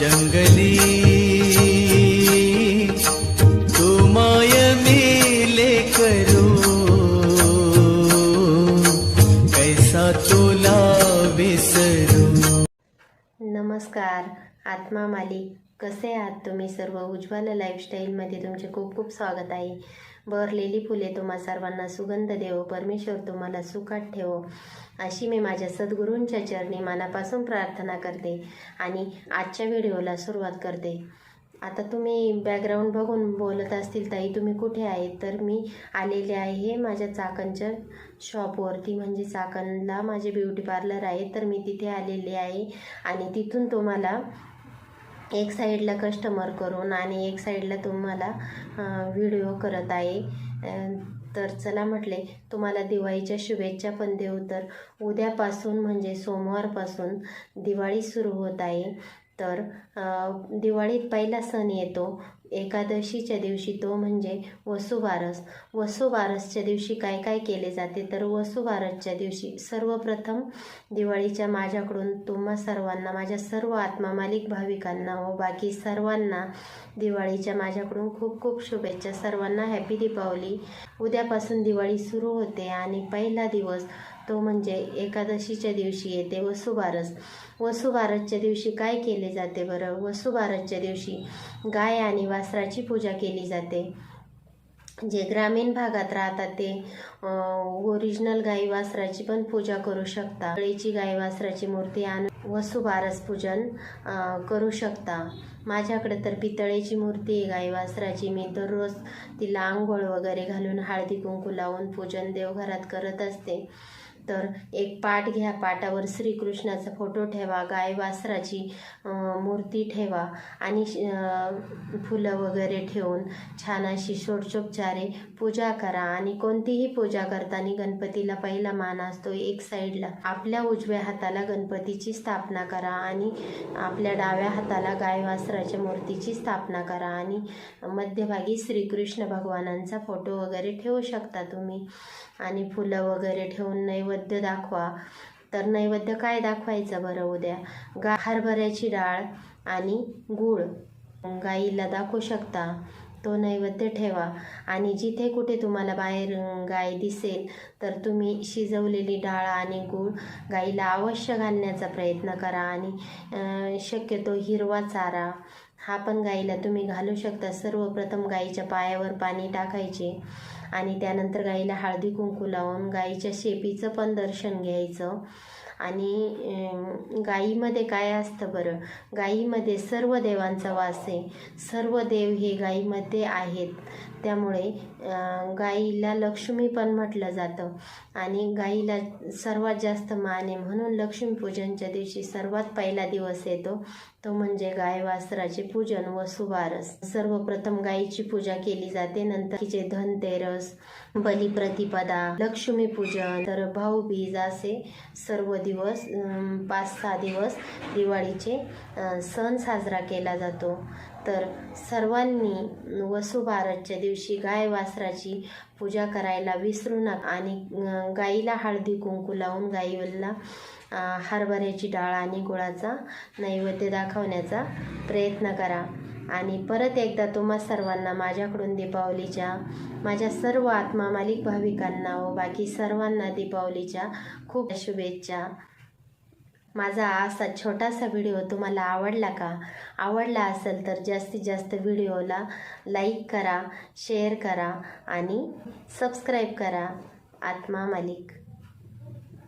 जंगली तुमाय मेले करू कैसा तुला विसरू नमस्कार आत्मा मालिक. कसे आहात तुम्ही सर्व? उज्ज्वल लाईफस्टाईलमध्ये तुमचे खूप खूप स्वागत आहे. बहरलेली फुले तुम्हा सर्वांना सुगंध देवो परमेश्वर तुम्हाला सुखात ठेवो. अशी मी माझ्या सद्गुरूंच्या चरणी मनापासून प्रार्थना करते आणि आजच्या व्हिडिओला सुरुवात करते. आता तुम्ही बॅकग्राऊंड बघून बोलत असतील ताई तुम्ही कुठे आहेत? तर मी आलेले आहे माझ्या चाकणच्या शॉपवरती म्हणजे चाकणला माझे ब्युटी पार्लर आहे तर मी तिथे आलेले आहे. आणि तिथून तुम्हाला एक साईडला कस्टमर करून आणि एक साईडला तुम्हाला व्हिडिओ करत आहे. तर चला म्हटले तुम्हाला दिवाळीच्या शुभेच्छा पण देऊ. तर उद्यापासून म्हणजे सोमवारपासून दिवाळी सुरू होत आहे. तर दिवाळीत पहिला सण येतो. एकादशीच्या दिवशी तो म्हणजे वसुबारस वसुबारसच्या दिवशी काय काय केले जाते? तर वसुबारसच्या दिवशी सर्वप्रथम दिवाळीच्या माझ्याकडून तुम्हा सर्वांना माझ्या सर्व आत्मा मालिक भाविकांना व बाकी सर्वांना दिवाळीच्या माझ्याकडून खूप खूप शुभेच्छा. सर्वांना हॅपी दीपावली उद्यापासून दिवाळी सुरू होते आणि पहिला दिवस तो म्हणजे एकादशीच्या दिवशी येते वसुबारस. वसुबारसच्या दिवशी काय केले जाते बरं? वसुबारसच्या दिवशी गाय आणि वासराची पूजा केली जाते. जे ग्रामीण भागात राहतात ते ओरिजिनल गाई वासराची पण पूजा करू शकता कळीची गाई वासराची मूर्ती आणून वसुबारस पूजन करू शकता माझ्याकडे तर पितळेची मूर्ती आहे गाई वासराची. मी दररोज तिला आंघोळ वगैरे घालून हळदी कुंकू लावून पूजन देवघरात करत असते. तर एक पाट घ्या. पाटावर श्रीकृष्णाचा फोटो ठेवा. गाय वासराची मूर्ती ठेवा. आणि फुलं वगैरे ठेवून छान अशी षोडशोपचारे पूजा करा. आणि कोणतीही पूजा करताना गणपतीला पहिला मान असतो एक साईडला. आपल्या उजव्या हाताला गणपतीची स्थापना करा आणि आपल्या डाव्या हाताला गाय वासराच्या मूर्तीची स्थापना करा. आणि मध्यभागी श्रीकृष्ण भगवानांचा फोटो वगैरे ठेवू शकता तुम्ही. आणि फुलं वगैरे ठेवून नैवेद्य नैवेद्य दाखवा. तर नैवेद्य काय दाखवायचं बरं उद्या? गा हरभऱ्याची डाळ आणि गूळ. गाईला दाखवू शकता. तो नैवेद्य ठेवा. आणि जिथे कुठे तुम्हाला बाहेर गाय दिसेल तर तुम्ही शिजवलेली डाळ आणि गूळ गाईला अवश्य घालण्याचा प्रयत्न करा आणि शक्यतो हिरवा चारा. हा पण गाईला तुम्ही घालू शकता. सर्वप्रथम गाईच्या पायावर पाणी टाकायचे. आणि त्यानंतर गाईला हळदी कुंकू लावून गाईच्या शेपीचं पण दर्शन घ्यायचं. आणि गाईमध्ये काय असतं बरं? गाईमध्ये सर्व देवांचा वास आहे. सर्व देव हे गाईमध्ये आहेत. त्यामुळे गाईला लक्ष्मी पण म्हटलं जातं. आणि गाईला सर्वात जास्त मान आहे म्हणून लक्ष्मीपूजनच्या दिवशी सर्वात पहिला दिवस येतो. तो म्हणजे गाय वासराचे पूजन व सुबारस सर्वप्रथम गायीची पूजा केली जाते. नंतर तिचे धनतेरस बलिप्रतिपदा लक्ष्मीपूजन तर भाऊबीज असे सर्व दिवस पाच सहा दिवस दिवाळीचे सण साजरा केला जातो. तर सर्वांनी वसुबारसच्या दिवशी दिवशी गाय वासराची पूजा करायला विसरू नका आणि गाईला हळदी कुंकू लावून गाईला हरभऱ्याची डाळ आणि गुळाचा नैवेद्य दाखवण्याचा प्रयत्न करा. आणि परत एकदा तुम्हा सर्वांना माझ्याकडून दीपावलीच्या माझ्या सर्व आत्मा मालिक भाविकांना व बाकी सर्वांना दीपावलीच्या खूप शुभेच्छा. माझा असा छोटासा व्हिडिओ तुम्हाला आवडला का? आवडला असेल तर जास्तीत जास्त व्हिडिओला लाईक करा शेअर करा आणि सबस्क्राईब करा. आत्मा मालिक.